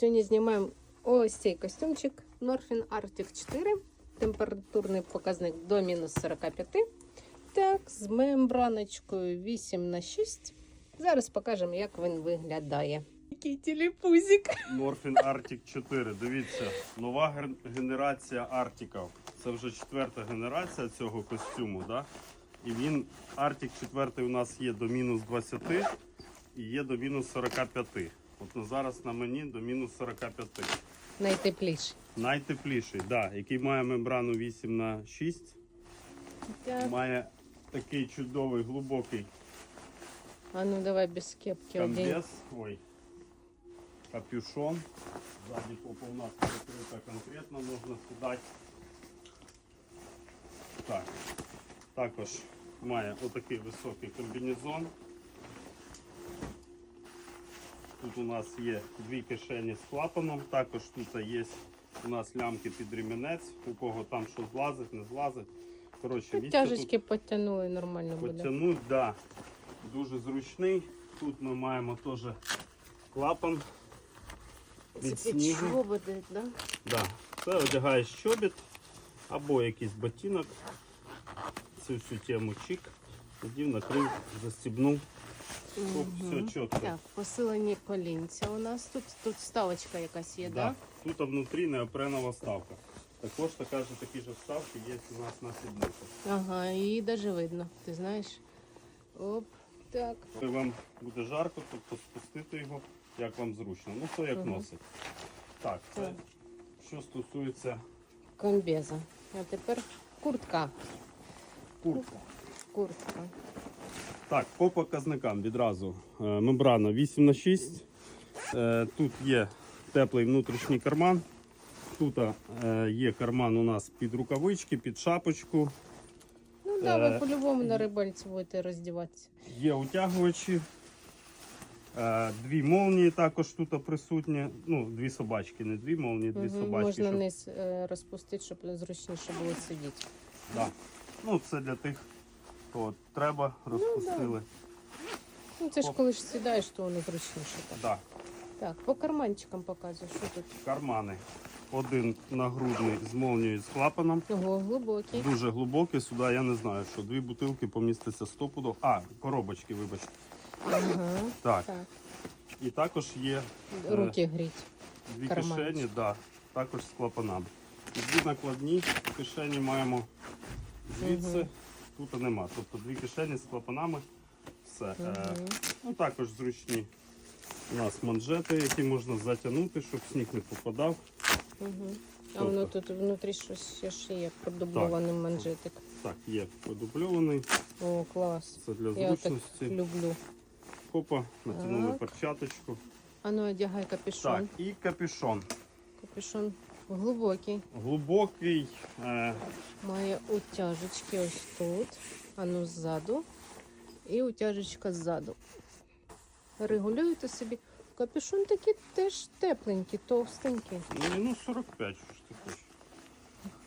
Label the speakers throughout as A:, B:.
A: Сьогодні знімаємо ось цей костюмчик Norfin Arctic 4. Температурний показник до мінус 45. Так, з мембраночкою 8 на 6. Зараз покажемо, як він виглядає. Який телепузик.
B: Morphin Arctic 4. Дивіться, нова генерація Артіка. Це вже четверта генерація цього костюму. Да? І він Arctic 4 у нас є до мінус 20 і є до мінус 45. От на зараз на мені до мінус 45.
A: Найтепліший.
B: Найтепліший, да, який має мембрану 8 на 6
A: Так.
B: має такий чудовий глибокий
A: А ну давай без кепки
B: комбез. Ой. Капюшон. Сзади попа у нас прикрита конкретно, можна сідати. Так. Також має отакий високий комбінезон. Тут у нас є дві кишені з клапаном, також тут є у нас лямки під ремінець, у кого там що злазить, не злазить. Коротше, тут
A: Тяжечки потягнули, нормально буде.
B: Потягнуть, да. Дуже зручний. Тут ми маємо теж клапан від
A: Це
B: снігу.
A: чоботи, да?
B: Да. Це одягаєш чобіт або якийсь ботинок. Цю всю тему чик. Надів, накрив, застібнув. Оп, все чітко.
A: Так, посилені колінця у нас тут. Тут вставочка якась є,
B: Да. Тут внутрі неопренова вставка. Також така ж такі ж вставки є у нас на сіднику.
A: Ага, її даже видно, ти знаєш. Оп, так.
B: Коли вам буде жарко, тобто спустити його, як вам зручно. Ну, то як
A: Мгм.
B: носить. Так, це
A: Так.
B: що стосується
A: Комбеза. А тепер куртка.
B: куртки.
A: Куртка.
B: Так, по показникам відразу. Е, Мембрана 8 на 6 Е, Тут є теплий внутрішній карман. Тут е, є карман у нас під рукавички, під шапочку.
A: Ну да, ви по-любому на рибальці будете роздіватися.
B: Є утягувачі. Дві молнії також тут присутні. Ну, дві собачки, не дві молнії, дві
A: Мгм,
B: собачки.
A: Можна
B: щоб-
A: низ розпустити, щоб зручніше було сидіти.
B: Да. Ну, це для тих, хто треба, розпустили.
A: Ну це ж коли ж сідаєш, то воно зручніше так.
B: Да.
A: Так, по карманчикам показую, що тут.
B: Кармани. Один нагрудний з молнією з клапаном.
A: Ого, глибокий.
B: Дуже глибокий. Сюди я не знаю, що дві бутилки поміститься стопудов. А, коробочки, вибачте.
A: Ага.
B: Так.
A: Так.
B: І також є е,
A: Руки гріть.
B: дві
A: карманчик.
B: кишені, да, також з клапанами. І дві накладні кишені маємо звідси.
A: Мгм.
B: Тут нема. Тобто дві кишені з клапанами. Все. Е, Ну, також зручні у нас манжети, які можна затягнути, щоб сніг не попадав.
A: Угу. А
B: Тобто-
A: воно тут внутрі щось ще є, продублований манжетик.
B: Так, є подубльований.
A: О, клас.
B: Це для
A: Я так
B: зручності.
A: люблю.
B: Хопа, натягнули
A: Так.
B: перчаточку.
A: А ну одягай капюшон.
B: Так, і капюшон.
A: Капюшон глибокий.
B: Глибокий. Е,
A: Має утяжечки ось тут. А ну ззаду. І утяжечка ззаду. Регулюєте собі. Капюшон такий теж тепленький, товстенький.
B: ну, ну 45, що ж ти хочеш.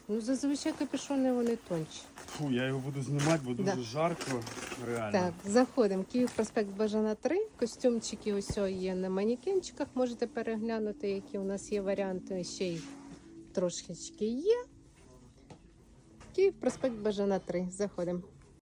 A: Ну, зазвичай капюшони вони тонші.
B: Фу, я його буду знімати, бо дуже
A: Да.
B: жарко. Реально.
A: Так, заходимо. Київ проспект Бажана 3. Костюмчики ось є на манекенчиках. Можете переглянути, які у нас є варіанти. Ще й трошечки є. Київ проспект Бажана 3. Заходимо.